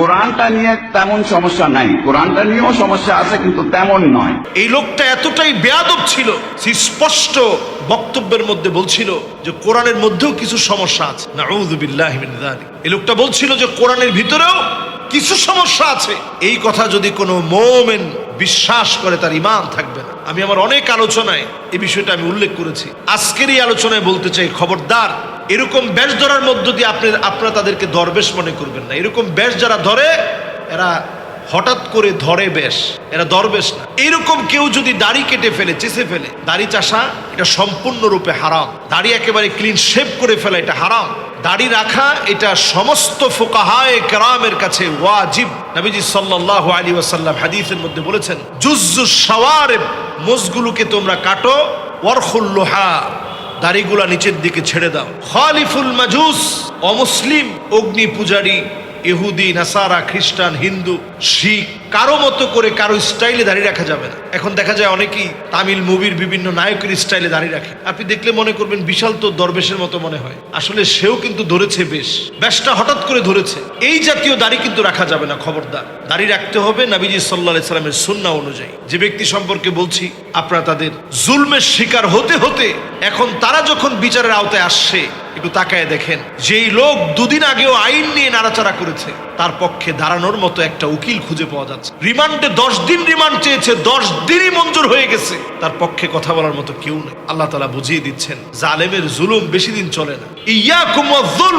কোরআনটা নিয়ে তেমন সমস্যা নাই। কোরআনটা নিয়েও সমস্যা আছে, কিন্তু তেমন নয়। এই লোকটা এতটাই বেয়াদব ছিল সে স্পষ্ট বক্তব্যের মধ্যে বলছিল যে কোরআনের মধ্যেও কিছু সমস্যা আছে। এই লোকটা বলছিল যে কোরআনের ভিতরেও কিছু সমস্যা আছে। এই কথা যদি কোনো মোমেন বিশ্বাস করে, তার ইমান থাকবে না। আমি আমার অনেক আলোচনায় এই বিষয়টা আমি উল্লেখ করেছি। আজকের এই আলোচনায় বলতে চাই খবরদার এরকম ব্যাস ধরার মধ্য দিয়ে আপনি, আপনারা তাদেরকে দরবেশ মনে করবেন না। এরকম ব্যাস যারা ধরে, এরা হঠাৎ করে ধরে বেশ। এরা দরবেশ না। এরকম কেউ যদি দাড়ি কেটে ফেলে চেষে ফেলে, দাড়ি চাষা, এটা সম্পূর্ণরূপে হারাম। দাড়ি একেবারে ক্লিন শেভ করে ফেলা, এটা হারাম। দাড়ি রাখা, এটা সমস্ত ফোকাহায় কেরামের কাছে ওয়াজিব। নবীজি সাল্লাল্লাহু আলী ওয়াসাল্লাম হাদিসের মধ্যে বলেছেন জুজ্জু সাওয়ারে মোজগুলোকে তোমরা কাটো ওয়ারখুল্লোহা দাড়িগুলা নিচের দিকে ছেড়ে দাও। খালিফুল মাজুস, অমুসলিম, অগ্নি পূজারী, ইহুদি, নাসারা, খ্রিস্টান, হিন্দু, শিখ, কারও মতো করে কারও স্টাইলে দাঁড়িয়ে রাখা যাবে না। এখন দেখা যায় অনেকেই তামিল মুভির বিভিন্ন নায়কের স্টাইলে দাঁড়িয়ে রাখে। আপনি দেখলে মনে করবেন বিশাল তো দরবেশের মতো মনে হয়। আসলে সেও কিন্তু ধরেছে বেশ। বেশটা হঠাৎ করে ধরেছে। এই জাতীয় দাড়ি কিন্তু রাখা যাবে না, খবরদার। দাড়ি রাখতে হবে নাবিজি সাল্লাহ সাল্লামের সুন্না অনুযায়ী। যে ব্যক্তি সম্পর্কে বলছি, আপনারা তাদের জুলমের শিকার হতে হতে এখন তারা যখন বিচারের আওতায় আসছে, একটু তাকায় দেখেন। যেই লোক দুদিন আগেও আইন নিয়ে নাড়াচাড়া করেছে, তার পক্ষে দাঁড়ানোর মতো একটা উকিল খুঁজে পাওয়া যাচ্ছে। রিমান্ডে দশ দিন রিমান্ড চেয়েছে, দশ দিনই মঞ্জুর হয়ে গেছে। তার পক্ষে কথা বলার মতো কেউ নেই। আল্লাহ তালা বুঝিয়ে দিচ্ছেন, জালেমের জুলুম বেশি দিন চলে না। ইয়া কুমুল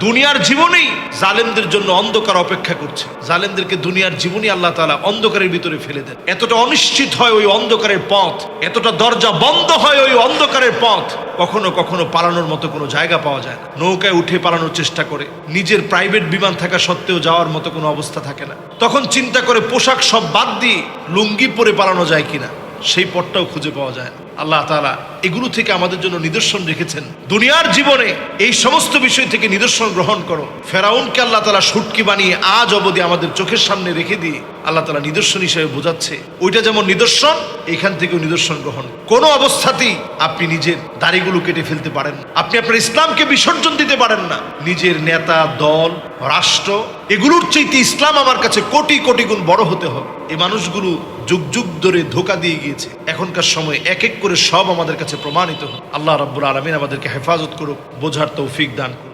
দুনিয়ার জীবনেই জালেমদের জন্য অন্ধকার অপেক্ষা করছে। জালেমদেরকে দুনিয়ার জীবনই আল্লাহ তালা অন্ধকারের ভিতরে ফেলে দেন। এতটা অনিশ্চিত হয় ওই অন্ধকারের পথ, এতটা দরজা বন্ধ হয় ওই অন্ধকারের পথ, কখনো কখনো পালানোর মতো কোনো জায়গা পাওয়া যায় না। নৌকায় উঠে পালানোর চেষ্টা করে। নিজের প্রাইভেট বিমান থাকা সত্ত্বেও যাওয়ার মতো কোনো অবস্থা থাকে না। তখন চিন্তা করে পোশাক সব বাদ দিয়ে লুঙ্গি পরে পালানো যায় কিনা। সেই পথটাও খুঁজে পাওয়া যায় না। আল্লাহ তালা এগুলো থেকে আমাদের জন্য নিদর্শন রেখেছেন। দুনিয়ার জীবনে এই সমস্ত বিষয় থেকে নিদর্শন গ্রহণ করো। ফেরাউনকে আল্লাহ তালা সুটকি বানিয়ে আজ অবধি আমাদের চোখের সামনে রেখে দিয়ে আল্লাহ তালা নিদর্শন হিসেবে বোঝাচ্ছে। ওইটা যেমন নিদর্শন, এখান থেকেও নিদর্শন গ্রহণ। কোনো অবস্থাতেই আপনি নিজের দাড়িগুলো কেটে ফেলতে পারেন আপনি আপনার ইসলামকে বিসর্জন দিতে পারেন না। নিজের নেতা, দল রাষ্ট্র, এগুলোর চাইতে ইসলাম আমার কাছে কোটি কোটি গুণ বড় হতে হবে। এই মানুষগুলো যুগ যুগ ধরে ধোকা দিয়ে গিয়েছে। এখনকার সময় এক এক করে সব আমাদের কাছে প্রমাণিত হোক আল্লাহ রাব্বুল আলমিন আমাদেরকে হেফাজত করুক, বোঝার তৌফিক দান করুক।